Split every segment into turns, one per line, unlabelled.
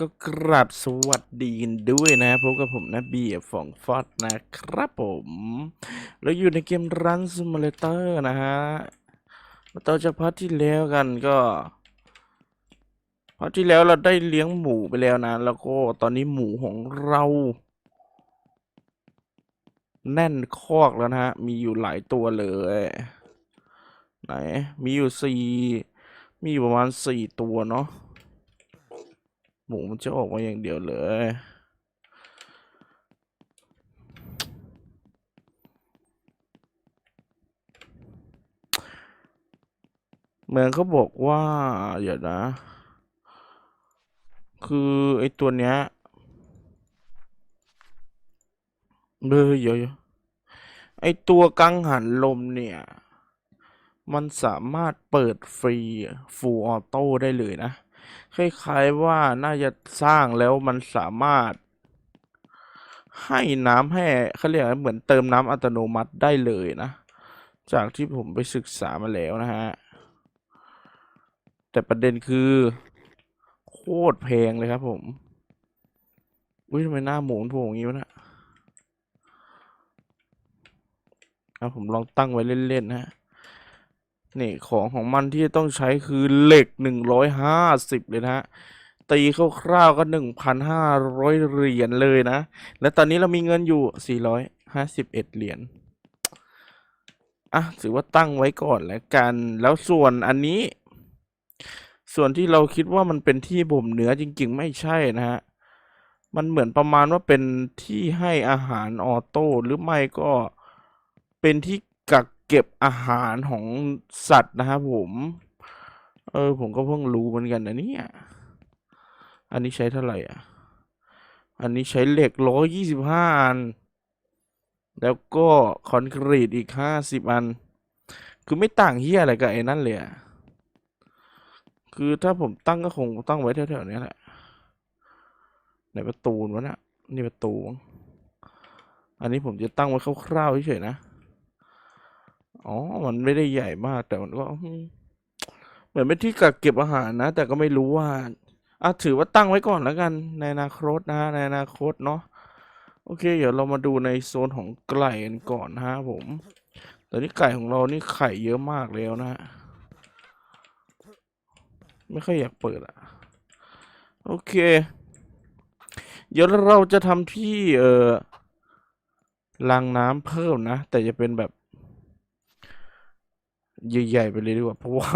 ก็กราบสวัสดีกันด้วยนะพบกับผมนะเบียร์ฟองฟอดนะครับผมเราอยู่ในเกมรันซิมูเลเตอร์นะฮะมาต่อจากพาร์ทที่แล้วกันก็พาร์ทที่แล้วเราได้เลี้ยงหมูไปแล้วนะ แล้วก็ตอนนี้หมูของเรา แน่นคอกแล้วนะฮะ มีอยู่หลายตัวเลย ไหน มีอยู่สี่มีอยู่ประมาณสี่ตัวเนาะ หมูมันจะออกมาอย่างเดียวเลยเหมือนเขาบอกว่าเดี๋ยวนะ คือไอ้ตัวเนี้ยเบอเยอะไอ้ตัวกังหันลมเนี่ย มันสามารถเปิดฟรีฟูลออโต้ได้เลยนะ คล้ายๆว่าน่าจะสร้างแล้วมันสามารถ ให้น้ำให้เขาเรียกเหมือนเติมน้ำอัตโนมัติได้เลยนะ จากที่ผมไปศึกษามาแล้วนะฮะ แต่ประเด็นคือ โคตรแพงเลยครับผมอุ้ยทำไมหน้าหมูมันผล่อย่างนี้วะนะเอาผมลองตั้งไว้เล่นๆนะฮะ นี่ของของมันที่ต้องใช้คือเหล็กหนึ่งร้อยห้าสิบเลยนะฮะ ตีคร่าวๆก็หนึ่งพันห้าร้อยเหรียญเลยนะ และตอนนี้เรามีเงินอยู่สี่ร้อยห้าสิบเอ็ดเหรียญอะถือว่าตั้งไว้ก่อนแล้วกัน แล้วส่วนอันนี้ ส่วนที่เราคิดว่ามันเป็นที่บ่มเนื้อจริง ๆ ไม่ใช่นะฮะ มันเหมือนประมาณว่าเป็นที่ให้อาหารออโต้หรือไม่ก็เป็นที่ เก็บอาหารของสัตว์นะครับผม เออ ผมก็เพิ่งรู้เหมือนกันนะเนี่ยอันนี้ใช้เท่าไหร่อะ อันนี้ใช้เหล็กร้อยยี่สิบห้าอัน แล้วก็คอนกรีตอีกห้าสิบอัน คือไม่ต่างเฮียอะไรกับไอ้นั่นเลยอะคือถ้าผมตั้งก็คงตั้งไว้แถวๆนี้แหละ ในประตูวะนะนี่ประตู อันนี้ผมจะตั้งไว้คร่าวๆเฉยๆนะ อ๋อ มันไม่ได้ใหญ่มาก แต่มันก็เหมือนเป็นที่กักเก็บอาหารนะ แต่ก็ไม่รู้ว่าอะถือว่าตั้งไว้ก่อนแล้วกัน ในอนาคตนะในอนาคตเนาะโอเค เดี๋ยวเรามาดูในโซนของไก่กันก่อนนะฮะผมตอนนี้ไก่ของเรานี่ไข่เยอะมากแล้วนะฮะไม่ค่อยอยากเปิดอะโอเค เดี๋ยวเราจะทำที่เอ่อรางน้ำเพิ่มนะ แต่จะเป็นแบบ ใหญ่ๆไปเลยดีกว่าเพราะว่า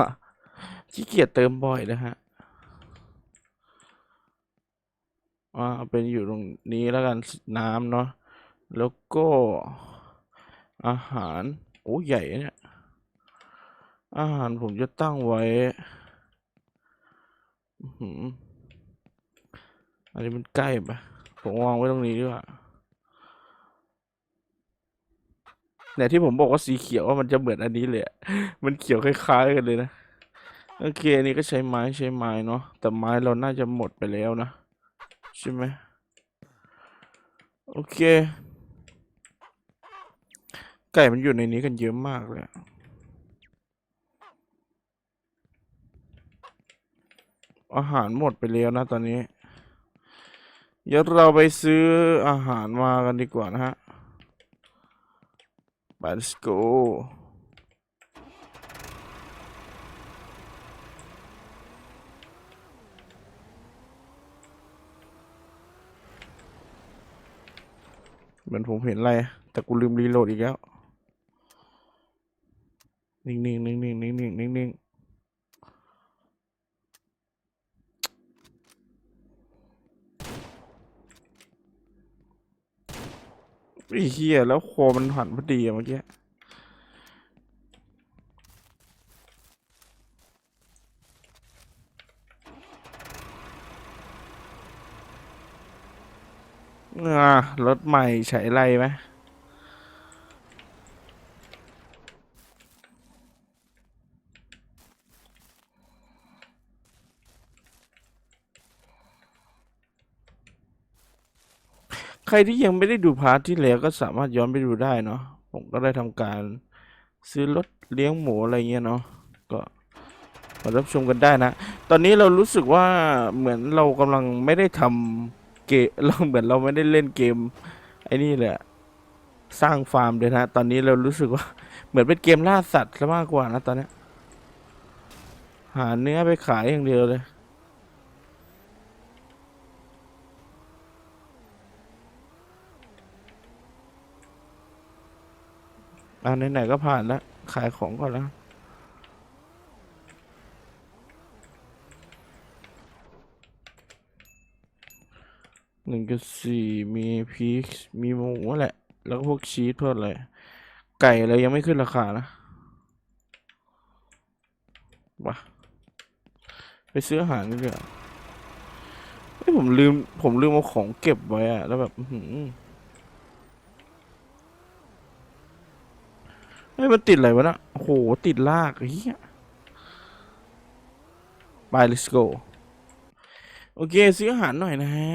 ขี้เกียจเติมบ่อยนะฮะอ่าเป็นอยู่ตรงนี้แล้วกันน้ำเนาะแล้วก็อาหารโอ้ใหญ่เนี่ยอาหารผมจะตั้งไว้อื้อหืออันนี้มันใกล้ปะผมวางไว้ตรงนี้ดีกว่า เนี่ยที่ผมบอกว่าสีเขียวว่ามันจะเหมือนอันนี้เลยมันเขียวคล้ายๆกันเลยนะ โอเคอันนี้ก็ใช้ไม้ใช้ไม้เนาะ แต่ไม้เราน่าจะหมดไปแล้วนะ ใช่ไหมโอเค ไก่มันอยู่ในนี้กันเยอะมากเลยอาหารหมดไปแล้วนะตอนนี้ เดี๋ยวเราไปซื้ออาหารมากันดีกว่านะฮะ let's go เหมือนผมเห็นอะไร แต่กูลืมรีโหลดอีกแล้ว นิ่งๆนิ่งๆนิ่งๆนิ่งๆนิ่งๆ ไอ้เหี้ยแล้วโคมันหันพอดีเมื่อกี้อ่ารถใหม่ใช้ไรไหม ใครที่ยังไม่ได้ดูพาร์ทที่แล้วก็สามารถย้อนไปดูได้เนาะผมก็ได้ทำการซื้อรถเลี้ยงหมูอะไรเงี้ยเนาะก็มารับชมกันได้นะ ตอนนี้เรารู้สึกว่าเหมือนเรากำลังไม่ได้ทำเกมเราเหมือนเราไม่ได้เล่นเกมไอ้นี่เละสร้างฟาร์มเลยนะ ตอนนี้เรารู้สึกว่าเหมือนเป็นเกมล่าสัตว์ซะมากกว่านะตอนนี้ หาเนื้อไปขายอย่างเดียวเลย อ่าไหนๆก็ผ่านแล้ว ขายของก่อนแล้วหนึ่งกับสี่มีพีคมีหมูแหละ แล้วก็พวกชีสพวกอะไรไก่อะไรยังไม่ขึ้นราคานะมาไปซื้ออาหารกันดีกว่าเฮ้ยผมลืม ผมลืมเอาของเก็บไว้อะแล้วแบบ อื้อหือเฮ้ยมันติดอะไรวะนะโอ้โห ติดลากเฮียไป let's go โอเค ซื้ออาหารหน่อยนะฮะ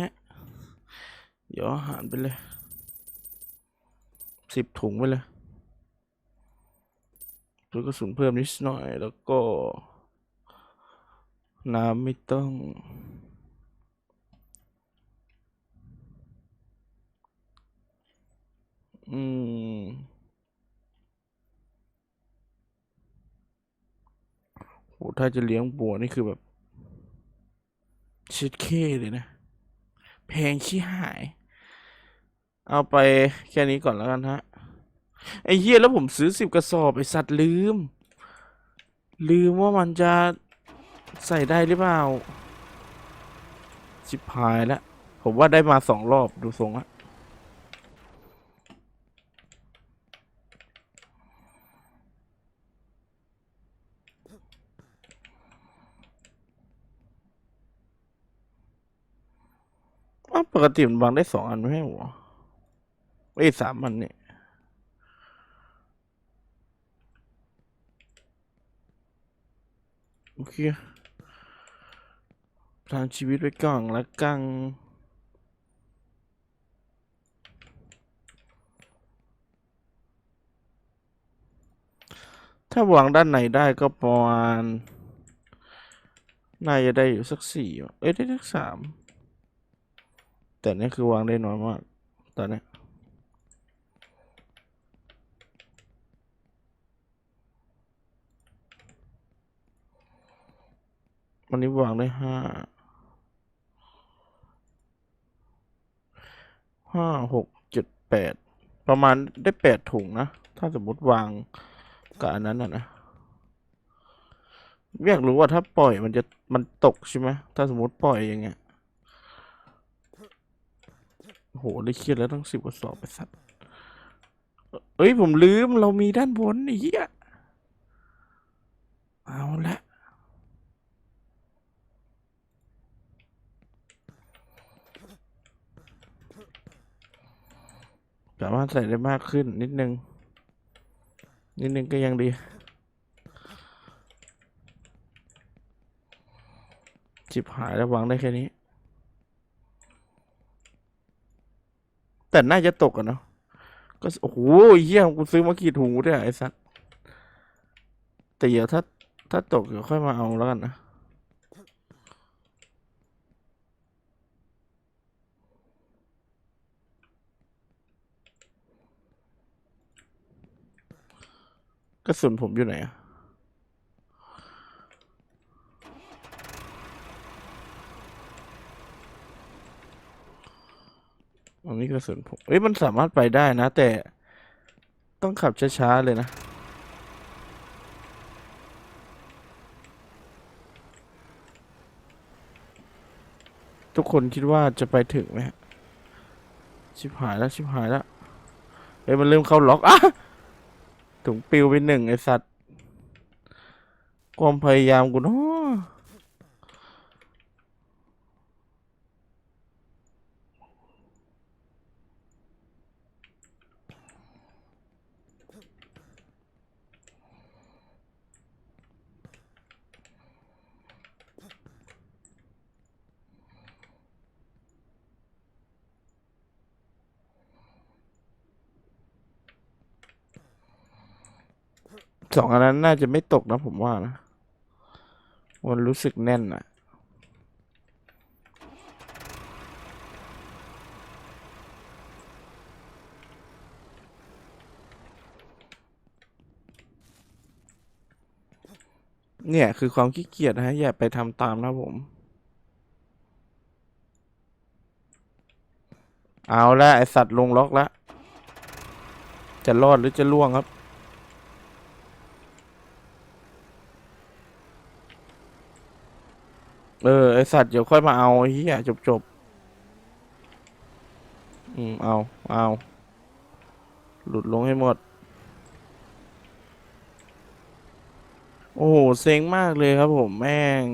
เดี๋ยวอาหารไปเลยสิบถุงไปเลยซื้อกระสุนเพิ่มนิดหน่อย แล้วก็ น้ำไม่ต้องอืม โห ถ้าจะเลี้ยงบัวนี่คือแบบชิดเคเลยนะ แพงชี้หาย เอาไปแค่นี้ก่อนแล้วกันฮะ ไอ้เหี้ยแล้วผมซื้อสิบกระสอบ ไอสัตว์ลืม ลืมว่ามันจะใส่ได้หรือเปล่าชิบหายแล้ว ผมว่าได้มาสองรอบดูทรงละ อ้าวปกติมันวางได้สองอันไม่ใช่หรอเอ้สามอันเนี่ยโอเคพลางชีวิตไว้ก่อนแล้วกันถ้าวางด้านในได้ก็ประมาณน่าจะได้อยู่สักสี่เอ้ยได้สักสาม แต่นี่คือวางได้น้อยมาก ตอนนี้วันนี้วางได้ห้าห้าหกเจ็ดแปดประมาณได้แปดถุงนะ ถ้าสมมติวางกับอันนั้นอะนะอยากรู้ว่าถ้าปล่อยมันจะมันตกใช่ไหมถ้าสมมติปล่อยอย่างเงี้ย โหได้เครียดแล้วต้องสิบกว่าสอบไปสัตว์เอ้ยผมลืมเรามีด้านบนไอ้เหี้ยเอาละสามารถใส่ได้มากขึ้นนิดนึง นิดนึงก็ยังดี จิบหายแล้ววางได้แค่นี้ แต่น่าจะตกอะเนาะก็โอ้โหเยี่ยมกูซื้อมากี่ถุงกูเนี่ยไอ้สัสแต่เดี๋ยวถ้าถ้าตกเดี๋ยวค่อยมาเอาแล้วกันนะกระสุนผมอยู่ไหนอะ อันนี้กระสุนผมเอ้ยมันสามารถไปได้นะ แต่ต้องขับช้าๆเลยนะ ทุกคนคิดว่าจะไปถึงไหมฮะชิบหายแล้วชิบหายแล้วเฮ้ยมันเริ่มเข้าล็อกอะถุงปิวไปหนึ่งไอสัตว์ความพยายามกูเนาะ สองอันนั้นน่าจะไม่ตกนะผมว่านะมันรู้สึกแน่นอะเนี่ยคือความขี้เกียจนะฮะอย่าไปทำตามนะผม เอาละไอสัตว์ลงล็อกแล้วจะรอดหรือจะล่วงครับ เออ ไอสัตว์เดี๋ยวค่อยมาเอาเหี้ยจบจบอืม เอา เอา หลุดลงให้หมด โอ้โห เซ็งมากเลยครับผมแม่ง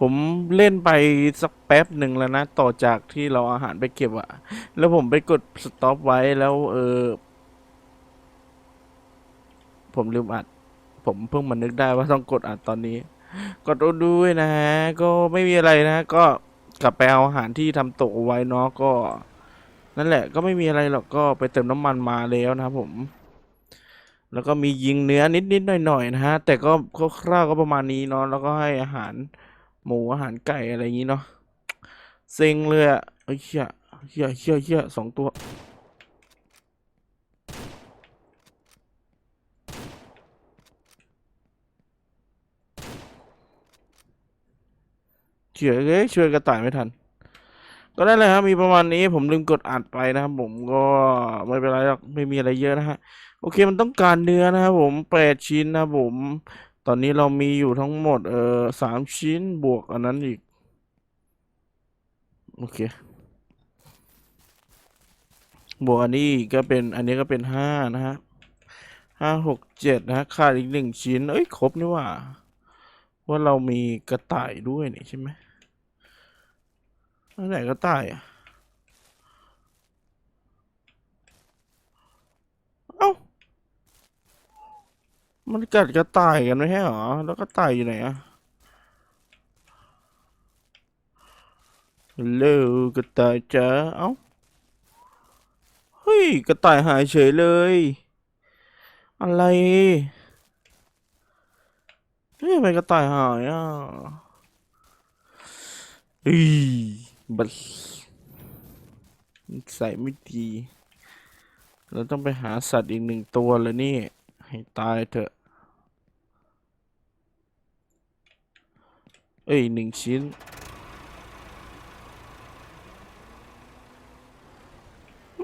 ผมเล่นไปสักแป๊บหนึ่งแล้วนะ ต่อจากที่เราอาหารไปเก็บอะแล้วผมไปกดสต็อปไว้แล้ว เออ ผมลืมอัด ผมเพิ่งมานึกได้ว่าต้องกดอัดตอนนี้ กดด้วยนะฮะ ก็ไม่มีอะไรนะ ก็กลับไปเอาอาหารที่ทำตกเอาไว้เนาะก็ นั่นแหละ ก็ไม่มีอะไรหรอกก็ไปเติมน้ำมันมาแล้วนะครับผม แล้วก็มียิงเนื้อนิดๆหน่อยๆนะฮะ แต่ก็คร่าวๆก็ประมาณนี้เนาะแล้วก็ให้อาหารหมูอาหารไก่อะไรอย่างนี้เนาะเซ็งเลยอะเอ้ยเหี้ยเหี้ยเหี้ยเหี้ยสองตัว เฉยเลยช่วยกระต่ายไม่ทัน ก็ได้เลยครับมีประมาณนี้ผมลืมกดอัดไปนะครับผมก็ไม่เป็นไรหรอกไม่มีอะไรเยอะนะฮะโอเคมันต้องการเนื้อนะครับผมแปดชิ้นนะผม ตอนนี้เรามีอยู่ทั้งหมดเอ่อสามชิ้นบวกอันนั้นอีก โอเค บวกอันนี้ก็เป็นอันนี้ก็เป็นห้านะฮะห้าหกเจ็ดนะฮะขาดอีกหนึ่งชิ้น เอ้ย ครบนี่ว่า ว่าเรามีกระต่ายด้วยนี่ใช่ไหม ไหนกระต่ายอะเอ้า มันกัดกระต่ายกันไม่ใช่หรอ แล้วกระต่ายอยู่ไหนอะฮัลโหลกระต่ายจ้าเอ้า เฮ้ย กระต่ายหายเฉยเลย อะไรเฮ้ยทำไมกระต่ายหายอะอี บัสนิสัยไม่ดี เราต้องไปหาสัตว์อีกหนึ่งตัวแล้วนี่ ให้ตายเถอะ เอ้ยหนึ่งชิ้น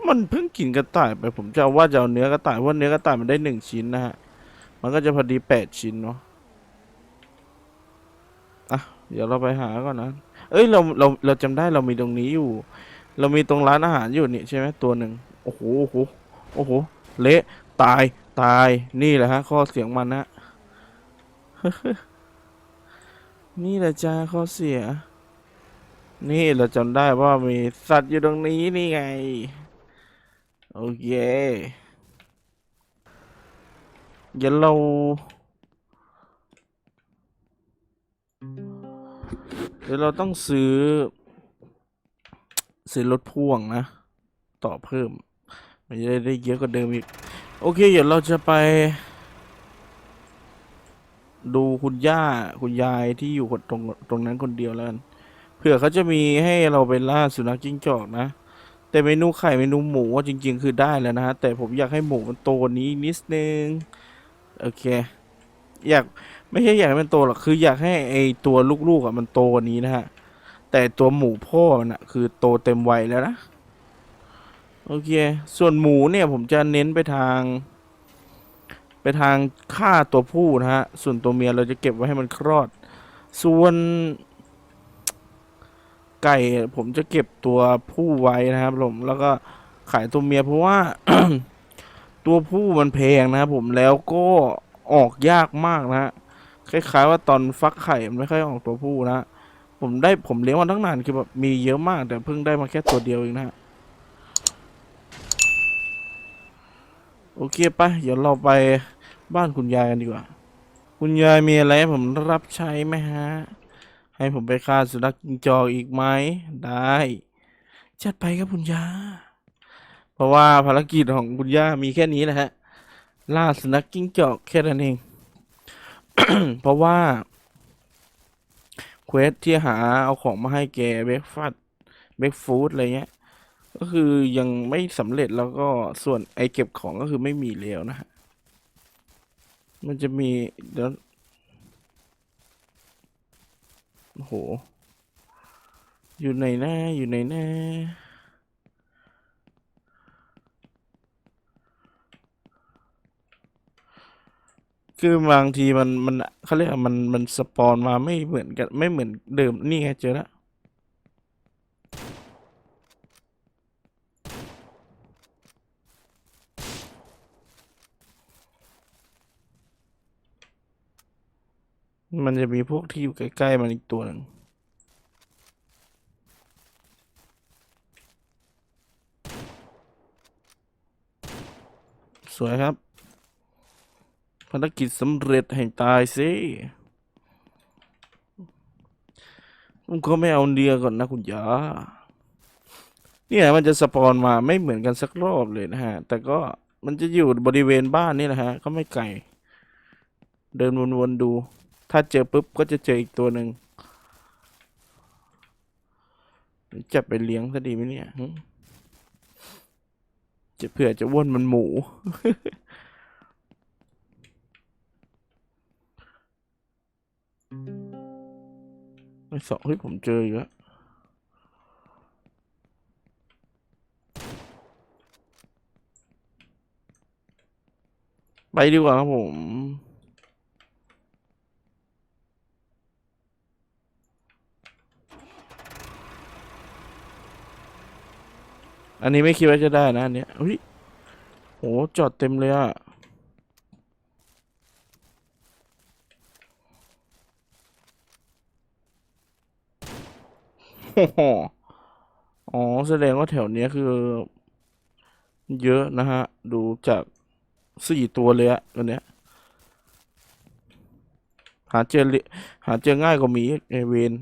มันเพิ่งกินกระต่ายไปผมจะเอาว่าจะเอาเนื้อกระต่ายเพราเนื้อกระต่ายมันได้หนึ่งชิ้นนะฮะ มันก็จะพอดีแปดชิ้นเนาะ อะ เดี๋ยวเราไปหาก่อนนะ เอ้ยเราเราเราจำได้เรามีตรงนี้อยู่ เรามีตรงร้านอาหารอยู่นี่ใช่ไหมตัวหนึ่งโอ้โหโอ้โหโอ้โหเละตายตายนี่แหละฮะข้อเสียงมันนะนี่แหละจ้าข้อเสีย นี่เราจำได้ว่ามีสัตว์อยู่ตรงนี้นี่ไงโอเคเดี๋ยวเรา เดี๋ยวเราต้องซื้อ ซื้อรถพ่วงนะ ต่อเพิ่ม มันจะได้ไดเยอะกว่าเดิมอีก โอเค เดี๋ยวเราจะไป ดูคุณย่าคุณยายที่อยู่คนตรงตรงนั้นคนเดียวแล้วกันเผื่อเขาจะมีให้เราไปล่าสุนัขจิ้งจอกนะแต่เมนูไข่เมนูหมูอะจริง ๆ คือได้แล้วนะฮะแต่ผมอยากให้หมูมันโตนี้นิดนึง โอเค อยากไม่ใช่อยากให้มันโตหรอกคืออยากให้ไอตัวลูกๆอะมันโตกว่านี้นะฮะ แต่ตัวหมูพ่อมันอะ คือโตเต็มวัยแล้วนะ โอเค ส่วนหมูเนี่ยผมจะเน้นไปทาง ไปทางฆ่าตัวผู้นะฮะ ส่วนตัวเมียเราจะเก็บไว้ให้มันคลอด ส่วน ไก่ผมจะเก็บตัวผู้ไว้นะครับผมแล้วก็ขายตัวเมียเพราะว่าตัวผู้มันแพงนะครับผมแล้วก็ ออกยากมากนะฮะคล้ายๆว่าตอนฟักไข่มันไม่ค่อยออกตัวผู้นะผมได้ผมเลี้ยงมาตั้งนานคือแบบมีเยอะมากแต่เพิ่งได้มาแค่ตัวเดียวเองนะฮะโอเคไปะเดี๋ยวเราไปบ้านคุณยายกันดีกว่า คุณยายมีอะไรให้ผมรับใช้ไหมฮะ ให้ผมไปฆ่าสุนัขจิ้งจอกอีกไหมได้ จัดไปครับคุณย่าเพราะว่าภารกิจของคุณย่ามีแค่นี้แหละฮะ ล่าสุนัขจิ้งจอกแค่นั้นเอง เพราะว่าเควสที่หาเอาของมาให้แกเบรกฟาสเบรกฟูดอะไรเงี้ย ก็คือยังไม่สำเร็จแล้วก็ส่วนไอเก็บของก็คือไม่มีแล้วนะฮะ มันจะมีเดี๋ยวโอ้โห อยู่ไหนนะอยู่ไหนนะ คือบางทีมันมันเขาเรียกมันมันสปอนมาไม่เหมือนกันไม่เหมือนเดิมนี่ไงเจอแล้วมันจะมีพวกที่อยู่ใกล้ ๆ มันอีกตัวหนึ่งสวยครับ ภารกิจสำเร็จแห่งตายสิผมก็ไม่เอาเดียก่อนนะคุณยาเนี่ยมันจะสปอนมาไม่เหมือนกันสักรอบเลยนะฮะ แต่ก็มันจะอยู่บริเวณบ้านนี่แหละฮะ ก็ไม่ไกล เดินวนๆดู ถ้าเจอปุ๊บก็จะเจออีกตัวหนึ่งจะไปเลี้ยงซะดีไหมเนี่ยจะเผื่อจะอ้วนมันหมู ไอ้สองเฮ้ยผมเจออยู่แล้วไปดีกว่าครับผมอันนี้ไม่คิดว่าจะได้นะอันเนี้ยเฮ้ยโหจอดเต็มเลยอะ อ้โหอ๋อแสดงว่าแถวเนี้ยคือ เยอะนะฮะ ดูจากสี่ตัวเลยอะตัวเนี้ย หาเจอหาเจอง่ายกว่าหมีเอเวน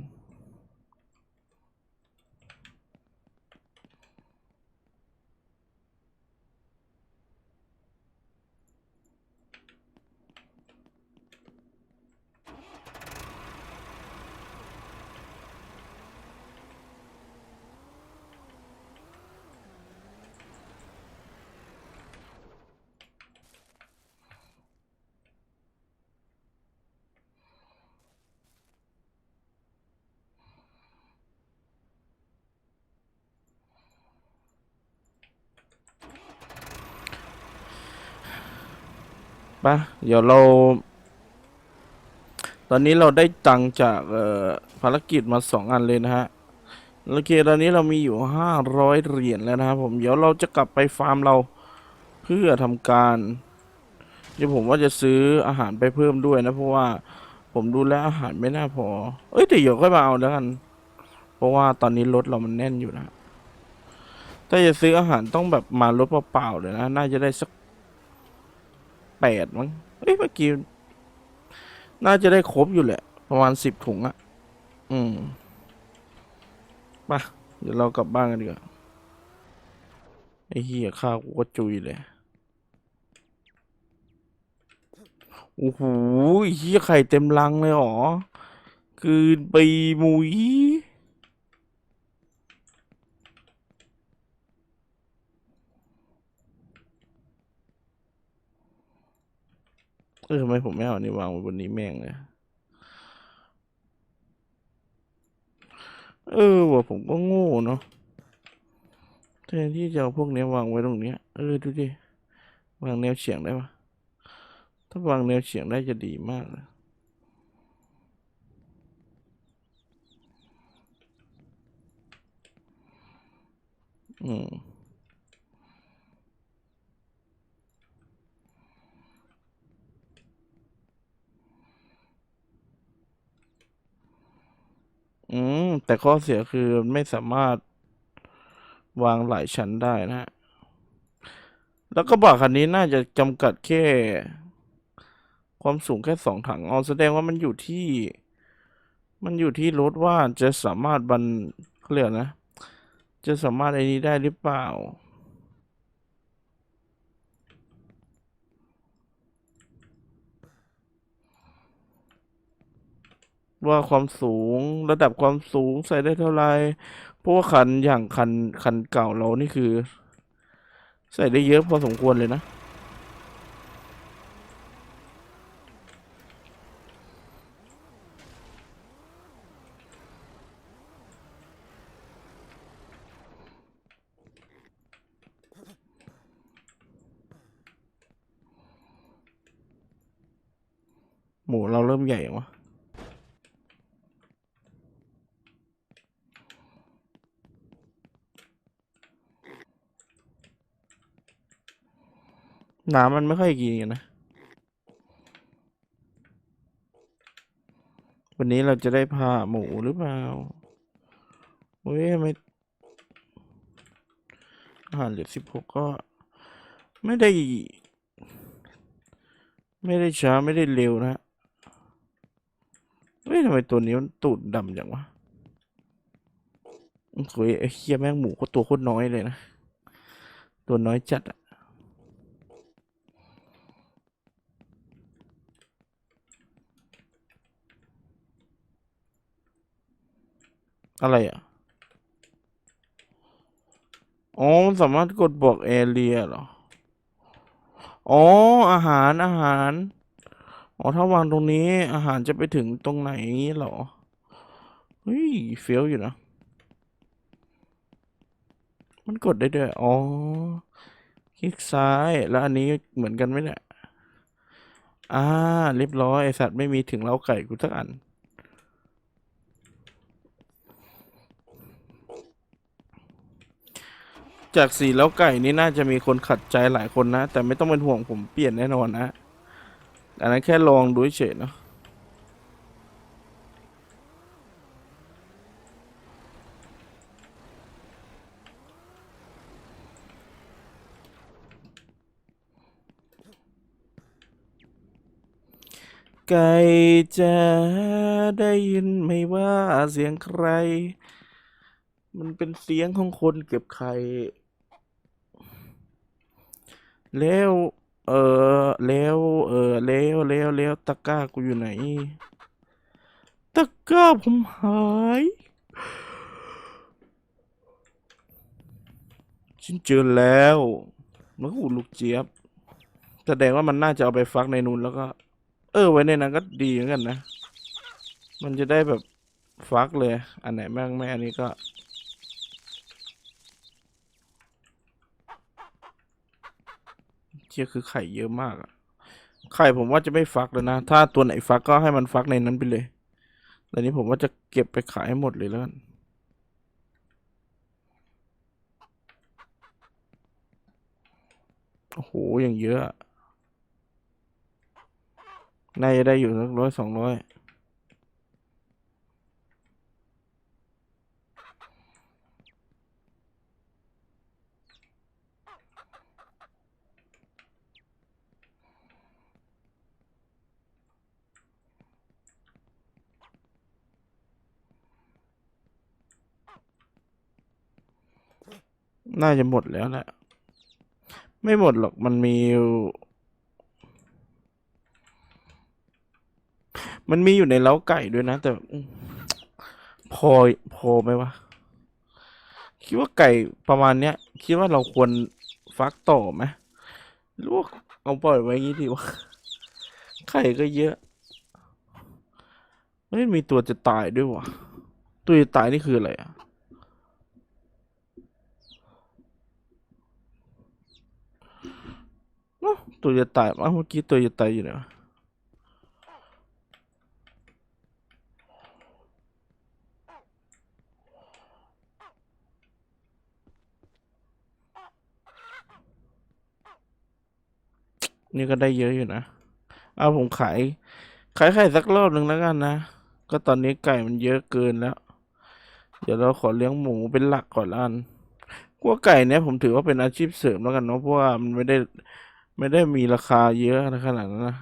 ปะเดี๋ยวเรา ตอนนี้เราได้ตังจากเอ่อภารกิจมาสองอันเลยนะฮะโอเคตอนนี้เรามีอยู่ห้าร้อยเหรียญแล้วนะครับผมเดี๋ยวเราจะกลับไปฟาร์มเราเพื่อทำการเดี๋ยวผมว่าจะซื้ออาหารไปเพิ่มด้วยนะ เพราะว่าผมดูแลวอาหารไม่น่าพอ เอ้ยแต่เดี๋ยวค่อยมาเอาแล้วกัน เพราะว่าตอนนี้รถเรามันแน่นอยู่นะถ้าจะซื้ออาหารต้องแบบมารถเปล่าๆเลยนะ น่าจะได้สัก แปดมั้งเอ้ยเมื่อกี้น่าจะได้ครบอยู่แหละ ประมาณสิบถุงอะอืมมาเดี๋ยวเรากลับบ้านกันดีกว่าไอ้เหี้ยข้าวกูก็จุยเลยโอ้โหเหี้ยไข่เต็มรังเลยหรอ คือใบมุย เออทำไมผมไม่เอาอันนี้วางไว้บนนี้แม่งเลยเออว่ะผมก็โง่เนาะแทนที่จะเอาพวกนี้วางไว้ตรงเนี้ยเออดูดิวางแนวเฉียงได้ปะถ้าวางแนวเฉียงได้จะดีมากเลยอืม อืม แต่ข้อเสียคือไม่สามารถวางหลายชั้นได้นะฮะ แล้วก็บอกคันนี้น่าจะจำกัดแค่ ความสูงแค่สองถังอ๋อแสดงว่ามันอยู่ที่ มันอยู่ที่รถว่าจะสามารถบรรเขาเรียกนะ จะสามารถไอ้นี้ได้หรือเปล่า ว่าความสูงระดับความสูงใส่ได้เท่าไรเพราะว่าคันอย่างคันคันเก่าเรานี่คือ ใส่ได้เยอะพอสมควรเลยนะ หมูเราเริ่มใหญ่ยังวะ น้ำมันไม่ค่อยกินกันนะ วันนี้เราจะได้พาหมูหรือเปล่าเฮ้ยทำไม่อาหารเหลือสิบหกก็ ไม่ได้ ไม่ได้ช้าไม่ได้เร็วนะเฮ้ยทำไมตัวนี้มันตูดดำจังวะโอ้ยไอ้เฮียแม่งหมูก็ตัวโคตรน้อยเลยนะ ตัวน้อยจัดอะ อะไรอะ อ๋อมันสามารถกดบอกแอเรียเหรอ อ๋อ อาหารอาหาร อ๋อ ถ้าวางตรงนี้ อาหารจะไปถึงตรงไหนเหรอ เฮ้ยเฟี้ยวอยู่นะ มันกดได้ด้วย อ๋อ คลิกซ้าย แล้วอันนี้เหมือนกันไหมเนี่ย อ่า เรียบร้อยไอสัตว์ไม่มีถึงเล้าไก่กูสักอัน จากสีเล้าไก่นี่น่าจะมีคนขัดใจหลายคนนะ แต่ไม่ต้องเป็นห่วงผมเปลี่ยนแน่นอนนะ อันนั้นแค่ลองดูเฉยเนาะไก่จะได้ยินไหมว่าเสียงใคร มันเป็นเสียงของคนเก็บไข่ แล้วเออแล้วเออแล้วแล้วแล้วตะกร้ากูอยู่ไหน ตะกร้าผมหายฉันเจอแล้วมันก็ลูกเจี๊ยบ แสดงว่ามันน่าจะเอาไปฟักในนูนแล้วก็ เออ ไว้ในนั้นก็ดีเหมือนกันนะ มันจะได้แบบฟักเลย อันไหนแม่งไม่อันนี้ก็ เชี่ ยคือไข่เยอะมากอะไข่ผมว่าจะไม่ฟักแล้วนะ ถ้าตัวไหนฟักก็ให้มันฟักในนั้นไปเลยแต่นี้ผมว่าจะเก็บไปขายให้หมดเลยแล้วกันโอ้โห อย่างเยอะอะน่าจะได้อยู่สักร้อยสองร้อย น่าจะหมดแล้วแหละ ไม่หมดหรอกมันมี มันมีอยู่ในเล้าไก่ด้วยนะ แต่ พอพอไหมวะ คิดว่าไก่ประมาณเนี้ย คิดว่าเราควรฟักต่อไหมหรือว่าเอาปล่อยไว้อย่างงี้ดีวะไข่ก็เยอะไม่มีตัวจะตายด้วยวะตัวจะตายนี่คืออะไรอะ ตัวจะตายอ้าเมื่อกี้ตัวจะตายอยู่ไหนะนี่ก็ได้เยอะอยู่นะ เอาผมขาย ขายไข่สักรอบหนึ่งแล้วกันนะ ก็ตอนนี้ไก่มันเยอะเกินแล้ว เดี๋ยวเราขอเลี้ยงหมูเป็นหลักก่อนละกันกัวไก่เนี่ยผมถือว่าเป็นอาชีพเสริมแล้วกันเนาะ เพราะว่ามันไม่ได้ ไม่ได้มีราคาเยอะนะขนาดนั้นนะ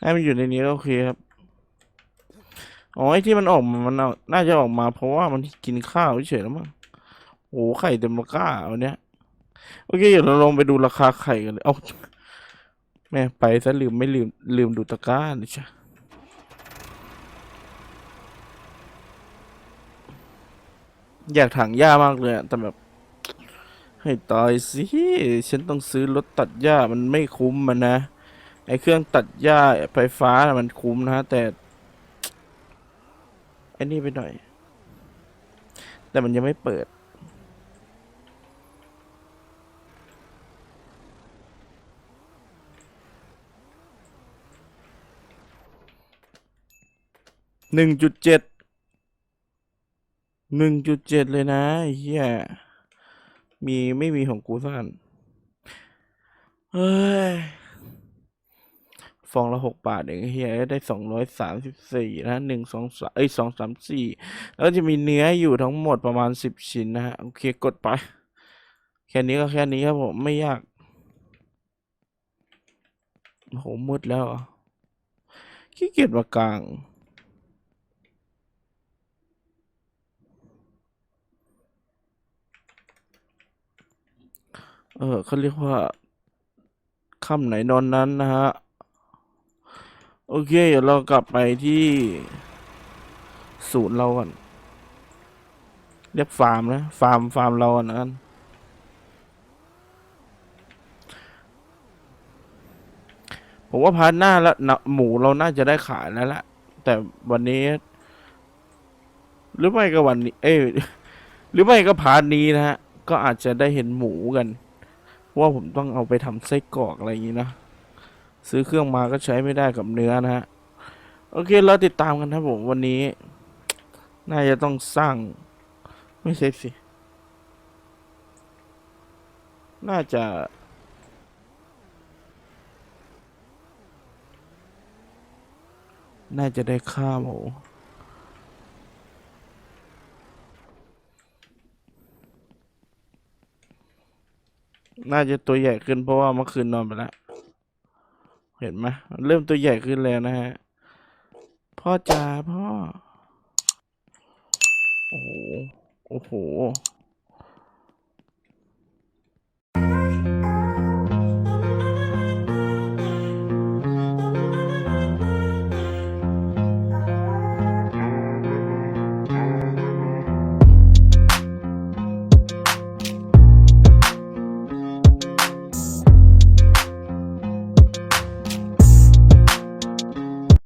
ให้มันอยู่ในนี้ก็โอเคครับ อ๋อไอ้ที่มันออกมามันน่าจะออกมา เพราะว่ามันกินข้าวเฉยแล้วมั้งโอ้ไข่เต็มตะกร้าวันเนี้ยโอเคเดี๋ยวเราลองไปดูราคาไข่กันเลยเอาแม่ไปซะลืมไม่ลืมลืมดูตะกร้าเลยจ้ะอยากถังหญ้ามากเลยอะแต่แบบ ให้ตายสิ ฉันต้องซื้อรถตัดหญ้ามันไม่คุ้มมันนะ ไอเครื่องตัดหญ้าไฟฟ้ามันคุ้มนะ แต่ อ้นี่ไปหน่อย แต่มันยังไม่เปิด หนึ่งจุดเจ็ด หนึ่งจุดเจ็ดเลยนะเฮียมีไม่มีของกูสักอันเฮ้ย ฟองละหกบาทเองเฮียได้สองร้อยสามสิบสี่นะหนึ่งสองสามเอ้ยสองสามสี่แล้วจะมีเนื้ออยู่ทั้งหมดประมาณสิบชิ้นนะฮะโอเคกดไป แค่นี้ก็แค่นี้ครับผมไม่ยากโอ้โหมืดแล้วขี้เกียจมากลางเออเขาเรียกว่าค่ำไหนนอนนั้นนะฮะ โอเค เดี๋ยวเรากลับไปที่ศูนย์เราก่อน เรียกฟาร์มนะ ฟาร์ม ฟาร์มเราก่อนนะกันผมว่าพาร์ทหน้าแล้วนะหมูเราน่าจะได้ขายแล้วละแต่วันนี้ หรือไม่ก็วันนี้ เอ้หรือไม่ก็พาร์ทนี้นะฮะ ก็อาจจะได้เห็นหมูกัน ว่าผมต้องเอาไปทำไส้กรอกอะไรอย่างนี้นะ ซื้อเครื่องมาก็ใช้ไม่ได้กับเนื้อนะฮะ โอเคเราติดตามกันครับผมวันนี้ น่าจะต้องสร้าง ไม่ใช่สิ น่าจะน่าจะได้ข้าหมูน่าจะตัวใหญ่ขึ้นเพราะว่าเมื่อคืนนอนไปแล้ว เห็นไหมเริ่มตัวใหญ่ขึ้นแล้วนะฮะ พ่อจ๋าพ่อ โอ้โห โอ้โห